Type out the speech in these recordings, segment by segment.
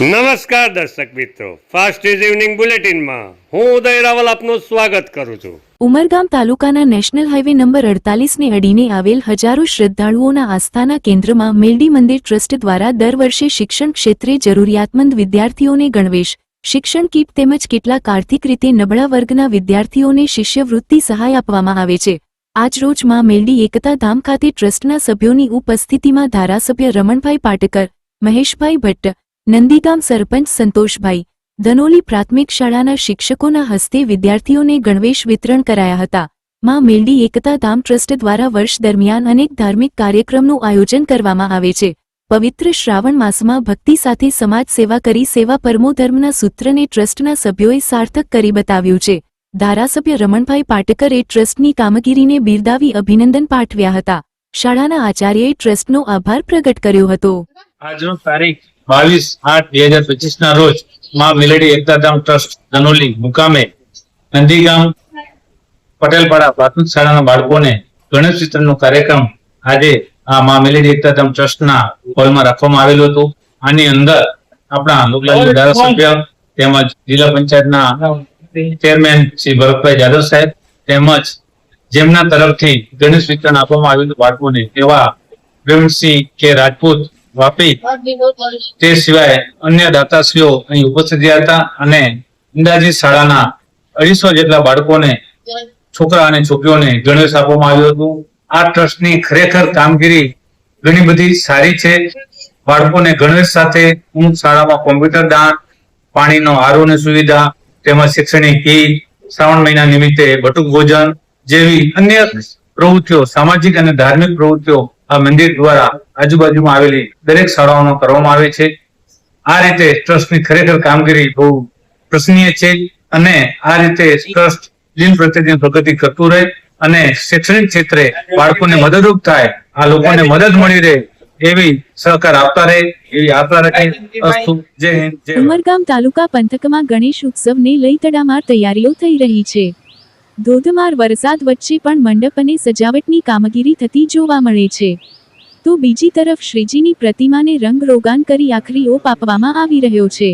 નમસ્કાર દર્શક મિત્રો. ફાસ્ટ ઇઝ ઇવનિંગ બુલેટિનમાં હું ઉદય રાવલ આપનું સ્વાગત કરું છું. ઉમરગામ તાલુકાના નેશનલ હાઈવે નંબર અડતાલીસને અડીને આવેલ હજારો શ્રદ્ધાળુઓના આસ્થાના કેન્દ્રમાં મેલડી મંદિર ટ્રસ્ટ દ્વારા દર વર્ષે શિક્ષણ ક્ષેત્રે જરૂરિયાતમંદ વિદ્યાર્થીઓને ગણવેશ. શિક્ષણ કીટ તેમજ કેટલાક આર્થિક રીતે નબળા વર્ગના વિદ્યાર્થીઓને શિષ્યવૃત્તિ સહાય આપવામાં આવે છે. આજરોજમાં મેલડી એકતા ધામ ખાતે ટ્રસ્ટના સભ્યોની ઉપસ્થિતિમાં ધારાસભ્ય રમણભાઈ પાટકર, મહેશભાઈ ભટ્ટ નંદીગામ સરપંચ સંતોષભાઈ, ધનોલી પ્રાથમિક શાળાના શિક્ષકોના હસ્તે વિદ્યાર્થીઓને ગણવેશ વિતરણ કરાયા હતા. માં મેલડી એકતા ધામ ટ્રસ્ટ દ્વારા વર્ષ દરમિયાન અનેક ધાર્મિક કાર્યક્રમનું આયોજન કરવામાં આવે છે. પવિત્ર શ્રાવણ માસમાં ભક્તિ સાથે સમાજ સેવા કરી સેવા પરમો ધર્મના સૂત્રને ટ્રસ્ટના સભ્યોએ સાર્થક કરી બતાવ્યું છે. ધારાસભ્ય રમણભાઈ પાટકરે ટ્રસ્ટની કામગીરીને બિરદાવી અભિનંદન પાઠવ્યા હતા. શાળાના આચાર્યએ ટ્રસ્ટનો આભાર પ્રગટ કર્યો હતો. આજનો તારીખ બાવીસ આઠ બે હજાર પચીસ ના રોજમાં મિલેડી એકતાધામ ટ્રસ્ટ ધનોલી મુકામે નંદીગામ પટેલપાડા પ્રાથમિક શાળાના બાળકોને ગણેશ ચિત્રનો કાર્યક્રમ આજે આ મા મિલેડી એકતાધામ ટ્રસ્ટના હોલમાં રાખવામાં આવેલું હતું. આની અંદર આપણા લોકલાલ ધારાસભ્ય તેમજ જિલ્લા પંચાયતના ચેરમેન શ્રી ભરતભાઈ જાદવ સાહેબ તેમજ જેમના તરફથી ગણેશ વિતરણ આપવામાં હતું બાળકોને એવા પ્રેમસિંહ કે રાજપૂત વાપી. તે સિવાય અન્ય દાતાશ્રીઓ અહીં ઉપસ્થિત રહ્યા હતા અને અંદાજિત શાળાના અઢીસો જેટલા બાળકોને છોકરા અને છોકરીઓને ગણવેશ આપવામાં આવ્યું હતું. આ ટ્રસ્ટની ખરેખર કામગીરી ઘણી બધી સારી છે. બાળકોને ગણવેશ સાથે હું શાળામાં કોમ્પ્યુટર દાન, પાણીનો આરોની સુવિધા, તેમજ શૈક્ષણિક કીટ શ્રાવણ મહિના નિમિત્તે બટુક ભોજન જેવી અન્ય પ્રવૃત્તિઓ, સામાજિક અને ધાર્મિક પ્રવૃત્તિઓ મંદિર દ્વારા આજુબાજુમાં આવેલી દરેક શાળાઓનો કરવામાં આવે છે. આ રીતે ટ્રસ્ટની ખરેખર કામગીરી બહુ પ્રશંસનીય છે અને આ રીતે ટ્રસ્ટ દિન પ્રતિદિન પ્રગતિ કરતું રહે અને શૈક્ષણિક ક્ષેત્રે બાળકોને મદદરૂપ થાય, આ લોકોને મદદ મળી રહે, એવી સહકાર આપતા રહે, એવી આશા રાખી. અસ્તુ, જય હિન્દ ઉમરગામ તાલુકા પંથકમાં ગણેશ ઉત્સવને લઈ તડામાર તૈયારીઓ થઈ રહી છે. ધોધમાર વરસાદ વચ્ચે પણ મંડપ અને સજાવટની કામગીરી થતી જોવા મળે છે. તો બીજી તરફ શ્રીજીની પ્રતિમાને રંગ રોગાન કરી આખરી ઓપ આપવામાં આવી રહ્યો છે.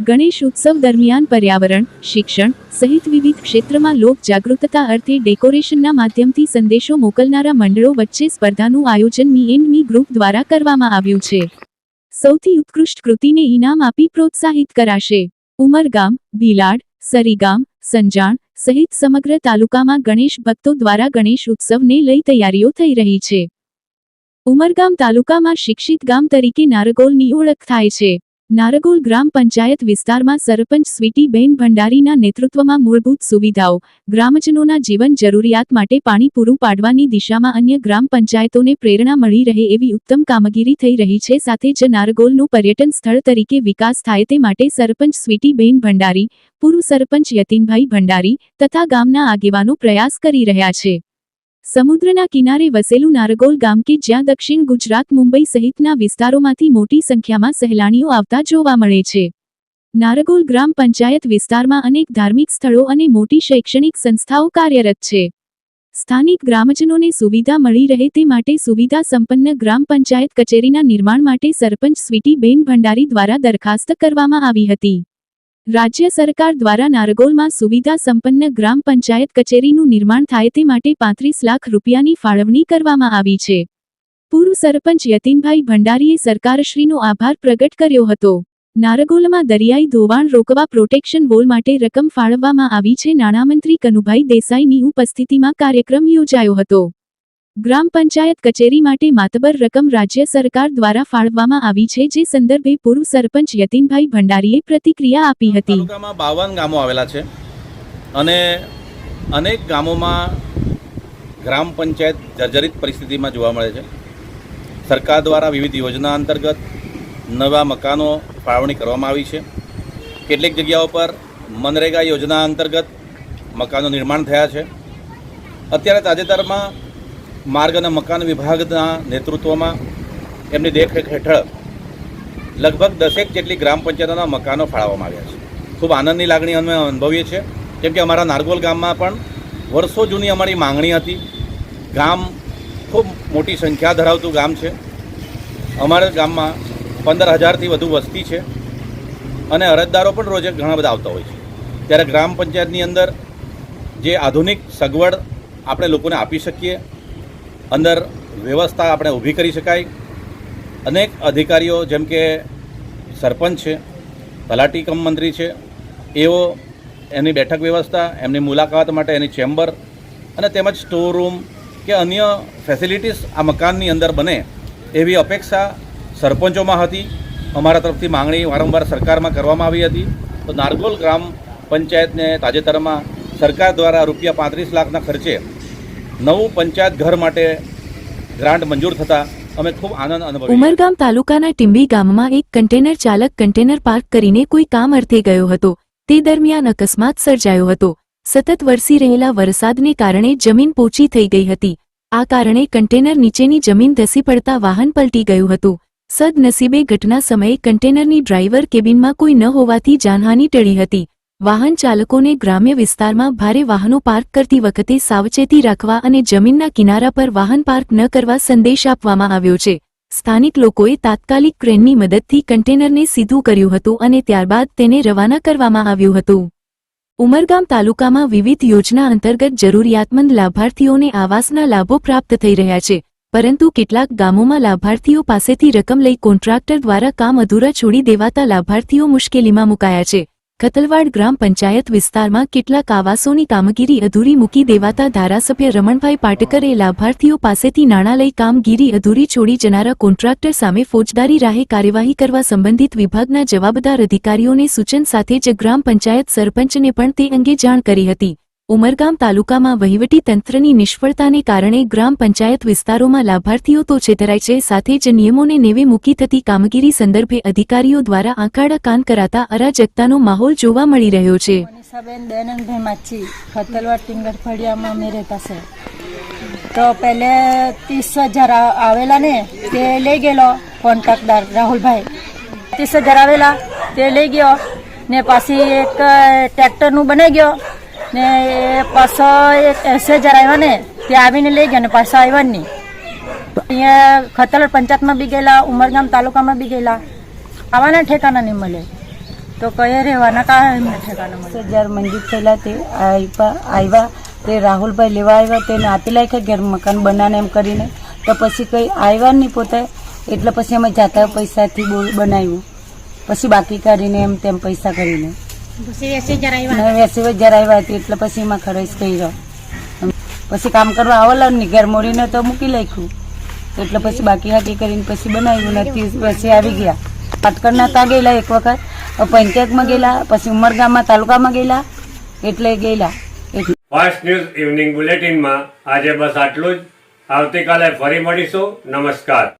ગણેશ ઉત્સવ દરમિયાન પર્યાવરણ, શિક્ષણ સહિત વિવિધ ક્ષેત્રમાં લોક જાગૃતતા અર્થે ડેકોરેશનના માધ્યમથી સંદેશો મોકલનારા મંડળો વચ્ચે સ્પર્ધાનું આયોજન મી એન્ડ મી ગ્રુપ દ્વારા કરવામાં આવ્યું છે. સૌથી ઉત્કૃષ્ટ કૃતિને ઇનામ આપી પ્રોત્સાહિત કરાશે. ઉમરગામ ભીલાડ સરીગામ, સંજાણ સહિત સમગ્ર તાલુકામાં ગણેશ ભક્તો દ્વારા ગણેશ ઉત્સવને લઈ તૈયારીઓ થઈ રહી છે. ઉમરગામ તાલુકામાં શિક્ષિત ગામ તરીકે નારગોલની ઓળખ થાય છે. નારગોલ ગ્રામ પંચાયત વિસ્તારમાં સરપંચ સ્વીટીબેન ભંડારીના નેતૃત્વમાં મૂળભૂત સુવિધાઓ, ગ્રામજનોના જીવન જરૂરિયાત માટે પાણી પૂરું પાડવાની દિશામાં અન્ય ગ્રામ પંચાયતોને પ્રેરણા મળી રહે એવી ઉત્તમ કામગીરી થઈ રહી છે. સાથે જ નારગોલનું પર્યટન સ્થળ તરીકે વિકાસ થાય તે માટે સરપંચ સ્વીટીબેન ભંડારી પૂર્વ સરપંચ યતીનભાઈ ભંડારી તથા ગામના આગેવાનો પ્રયાસ કરી રહ્યા છે. સમુદ્રના કિનારે વસેલું નારગોલ ગામ કે જ્યાં દક્ષિણ ગુજરાત મુંબઈ સહિતના વિસ્તારોમાંથી મોટી સંખ્યામાં સહેલાણીઓ આવતા જોવા મળે છે. નારગોલ ગ્રામ પંચાયત વિસ્તારમાં અનેક ધાર્મિક સ્થળો અને મોટી શૈક્ષણિક સંસ્થાઓ કાર્યરત છે. સ્થાનિક ગ્રામજનોને સુવિધા મળી રહે તે માટે સુવિધા સંપન્ન ગ્રામ પંચાયત કચેરીના નિર્માણ માટે સરપંચ સ્વીટીબેન ભંડારી દ્વારા દરખાસ્ત કરવામાં આવી હતી. રાજ્ય સરકાર દ્વારા નારગોલમાં સુવિધા સંપન્ન ગ્રામ પંચાયત કચેરીનું નિર્માણ થાય તે માટે પાંત્રીસ લાખ રૂપિયાની ફાળવણી કરવામાં આવી છે. પૂર્વ સરપંચ યતીનભાઈ ભંડારીએ સરકારશ્રીનો આભાર પ્રગટ કર્યો હતો. નારગોલમાં દરિયાઈ ધોવાણ રોકવા પ્રોટેક્શન વોલ માટે રકમ ફાળવવામાં આવી છે નાણામંત્રી કનુભાઈ દેસાઈની ઉપસ્થિતિમાં કાર્યક્રમ યોજાયો હતો. ગ્રામ પંચાયત કચેરી માટે માતબર રકમ રાજ્ય સરકાર દ્વારા ફાળવવામાં આવી છે જે સંદર્ભે પૂર્વ સરપંચ યતીનભાઈ ભંડારીએ પ્રતિક્રિયા આપી હતી. બાવન ગામો આવેલા છે અને અનેક ગામોમાં ગ્રામ પંચાયત જર્જરિત પરિસ્થિતિમાં જોવા મળે છે. સરકાર દ્વારા વિવિધ યોજના અંતર્ગત નવા મકાનો ફાળવણી કરવામાં આવી છે. કેટલીક જગ્યાઓ પર મનરેગા યોજના અંતર્ગત મકાનો નિર્માણ થયા છે. અત્યારે તાજેતરમાં માર્ગ અને મકાન વિભાગના નેતૃત્વમાં એમની દેખરેખ હેઠળ લગભગ દસેક જેટલી ગ્રામ પંચાયતોના મકાનો ફાળવવામાં આવ્યા છે. ખૂબ આનંદની લાગણી અમે અનુભવીએ છીએ. કેમ કે અમારા નારગોલ ગામમાં પણ વર્ષો જૂની અમારી માંગણી હતી. ગામ ખૂબ મોટી સંખ્યા ધરાવતું ગામ છે. અમારા ગામમાં પંદર હજારથી વધુ વસ્તી છે અને અરજદારો પણ રોજે ઘણા બધા આવતા હોય છે. ત્યારે ગ્રામ પંચાયતની અંદર જે આધુનિક સગવડ આપણે લોકોને આપી શકીએ અંદર વ્યવસ્થા આપણે ઊભી કરી શકાય. અનેક અધિકારીઓ જેમ કે સરપંચ છે, તલાટી કમ મંત્રી છે, એઓ એની બેઠક વ્યવસ્થા, એમની મુલાકાત માટે એની ચેમ્બર અને તેમજ સ્ટોર રૂમ કે અન્ય ફેસિલિટીઝ આ મકાનની અંદર બને એવી અપેક્ષા સરપંચોમાં હતી. અમારા તરફથી માંગણી વારંવાર સરકારમાં કરવામાં આવી હતી. તો નારગોલ ગ્રામ પંચાયતને તાજેતરમાં સરકાર દ્વારા રૂપિયા પાંત્રીસ લાખના ખર્ચે નવું પંચાયત ઘર માટે ગ્રાન્ટ મંજૂર થતાં અમે ખૂબ આનંદ અનુભવી ઉમરગામ તાલુકાના ટીંબી ગામમાં એક કન્ટેનર ચાલક કન્ટેનર પાર્ક કરીને કોઈ કામ અર્થે ગયો હતો. તે દરમિયાન અકસ્માત સર્જાયો હતો. સતત વરસી રહેલા વરસાદને કારણે જમીન પોચી થઈ ગઈ હતી. આ કારણે કન્ટેનર નીચેની જમીન ધસી પડતા વાહન પલટી ગયું હતું. સદનસીબે ઘટના સમયે કન્ટેનરની ડ્રાઈવર કેબિનમાં કોઈ ન હોવાથી જાનહાની ટળી હતી. વાહન ચાલકોને ગ્રામ્ય વિસ્તારમાં ભારે વાહનો પાર્ક કરતી વખતે સાવચેતી રાખવા અને જમીનના કિનારા પર વાહન પાર્ક ન કરવા સંદેશ આપવામાં આવ્યો છે. સ્થાનિક લોકોએ તાત્કાલિક ક્રેનની મદદથી કન્ટેનરને સીધું કર્યું હતું અને ત્યારબાદ તેને રવાના કરવામાં આવ્યું હતું. ઉમરગામ તાલુકામાં વિવિધ યોજના અંતર્ગત જરૂરિયાતમંદ લાભાર્થીઓને આવાસના લાભો પ્રાપ્ત થઈ રહ્યા છે, પરંતુ કેટલાક ગામોમાં લાભાર્થીઓ પાસેથી રકમ લઈ કોન્ટ્રાક્ટર દ્વારા કામ અધૂરા છોડી દેવાતા લાભાર્થીઓ મુશ્કેલીમાં મુકાયા છે. ખતલવાડ ગ્રામ પંચાયત વિસ્તારમાં કેટલાક આવાસોની કામગીરી અધૂરી મૂકી દેવાતા ધારાસભ્ય રમણભાઈ પાટકરે લાભાર્થીઓ પાસેથી નાણાં લઈ કામગીરી અધૂરી છોડી જનારા કોન્ટ્રાક્ટર સામે ફોજદારી રાહે કાર્યવાહી કરવા સંબંધિત વિભાગના જવાબદાર અધિકારીઓને સૂચન સાથે જ ગ્રામ પંચાયત સરપંચને પણ તે અંગે જાણ કરી હતી. ઉમરગામ તાલુકામાં વહીવટી તંત્રની નિષ્ફળતાને કારણે ગ્રામ પંચાયત વિસ્તારોમાં લાભાર્થીઓ તો છેતરાય છે, સાથે જ નિયમોને નેવે મૂકી થતી કામગીરી સંદર્ભે અધિકારીઓ દ્વારા આંકાડા કાન કરાતા અરાજકતાનો માહોલ જોવા મળી રહ્યો છે. મનીષાબેન દયાનંદભાઈ માછી ખતલવાડ ટિંગર ફળિયામાં અમે તો પહેલે ત્રીસ હજાર આવેલા ને, તે લઈ ગયેલો કોન્ટ્રાક્ટદાર રાહુલભાઈ. ત્રીસ હજાર આવેલા, તે લઈ ગયો ને પાછી એક ટ્રેક્ટરનું બનાવી ગયો. ને એ પાછો એક એંસી હજાર આવ્યા ને, તે આવીને લઈ ગયા ને પાછા આવ્યા જ નહીં. અહીંયા ખતલવાડ પંચાયતમાં બી ગયેલા, ઉમરગામ તાલુકામાં બી ગયેલા. આવાના ઠેકાના નહીં મળે. તો કયા રહેવાના કારણે ઠેકાના મળે? થયેલા તે આવ્યા તે રાહુલભાઈ લેવા આવ્યા તેને આપી લાખે ઘેર મકાન બનાને એમ કરીને. તો પછી કંઈ આવ્યા નહીં પોતે, એટલે પછી અમે જાતા પૈસાથી બનાવ્યું. પછી બાકી કરીને એમ તેમ પૈસા કરીને. આવ્યા હતી. એટલે પછી એમાં ખર્ચ કર્યો. પછી કામ કરવા આવેલા ને ઘેર મોડીને તો મૂકી લખ્યું એટલે પછી બાકી હાકી કરીને પછી બનાવ્યું નથી પછી આવી ગયા. પાટકરના તા ગયેલા એક વખત પંચાયતમાં ગયેલા પછી ઉમરગામમાં તાલુકામાં ગયેલા એટલે ગયેલા. એટલે ફાસ્ટ ન્યૂઝ ઇવનિંગ બુલેટિનમાં આજે બસ આટલું જ. આવતીકાલે ફરી મળીશું. નમસ્કાર.